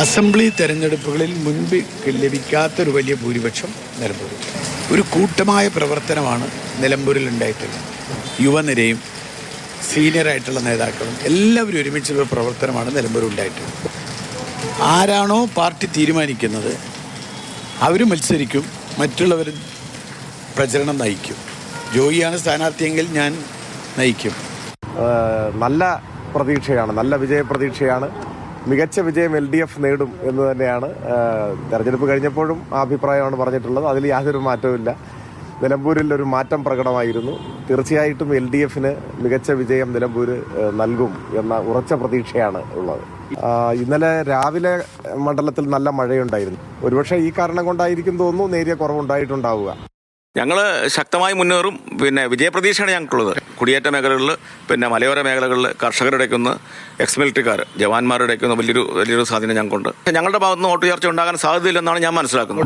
Assembly തെരഞ്ഞെടുപ്പുകളിൽ മുൻപ് ലഭിക്കാത്തൊരു വലിയ ഭൂരിപക്ഷം നിലമ്പൂരിൽ. ഒരു കൂട്ടമായ പ്രവർത്തനമാണ് നിലമ്പൂരിൽ ഉണ്ടായിട്ടുള്ളത്. യുവനിരയും സീനിയറായിട്ടുള്ള നേതാക്കളും എല്ലാവരും ഒരുമിച്ചുള്ള പ്രവർത്തനമാണ് നിലമ്പൂർ ഉണ്ടായിട്ടുള്ളത്. ആരാണോ പാർട്ടി തീരുമാനിക്കുന്നത് അവർ മത്സരിക്കും മറ്റുള്ളവർ പ്രചരണം നയിക്കും. ജോയിയാണ് സ്ഥാനാർത്ഥിയെങ്കിൽ ഞാൻ നയിക്കും. നല്ല പ്രതീക്ഷയാണ് നല്ല വിജയ പ്രതീക്ഷയാണ് മികച്ച വിജയം എൽ ഡി എഫ് നേടും എന്ന് തന്നെയാണ് തെരഞ്ഞെടുപ്പ് കഴിഞ്ഞപ്പോഴും ആ അഭിപ്രായമാണ് പറഞ്ഞിട്ടുള്ളത്. അതിൽ യാതൊരു മാറ്റവുമില്ല. നിലമ്പൂരിൽ ഒരു മാറ്റം പ്രകടമായിരുന്നു. തീർച്ചയായിട്ടും എൽ ഡി എഫിന് മികച്ച വിജയം നിലമ്പൂർ നൽകും എന്ന ഉറച്ച പ്രതീക്ഷയാണ് ഉള്ളത്. ഇന്നലെ രാവിലെ മണ്ഡലത്തിൽ നല്ല മഴയുണ്ടായിരുന്നു. ഒരുപക്ഷെ ഈ കാരണം കൊണ്ടായിരിക്കും തോന്നുന്നു നേരിയ കുറവുണ്ടായിട്ടുണ്ടാവുക. ഞങ്ങൾ ശക്തമായി മുന്നേറും. പിന്നെ വിജയപ്രതീക്ഷയാണ് ഞങ്ങൾക്കുള്ളത്. കുടിയേറ്റ മേഖലകളിൽ പിന്നെ മലയോര മേഖലകളിൽ കർഷകരുടെ ഇടയ്ക്കുന്ന എക്സ് മിലിറ്ററിക്കാർ ജവാന്മാരുടെ ഇടയ്ക്കുന്ന വലിയൊരു വലിയൊരു സ്വാധീനം ഞങ്ങൾക്കുണ്ട്. ഞങ്ങളുടെ ഭാഗത്തുനിന്ന് വോട്ട് ചർച്ച ഉണ്ടാകാൻ സാധ്യതയില്ലെന്നാണ് ഞാൻ മനസ്സിലാക്കുന്നത്.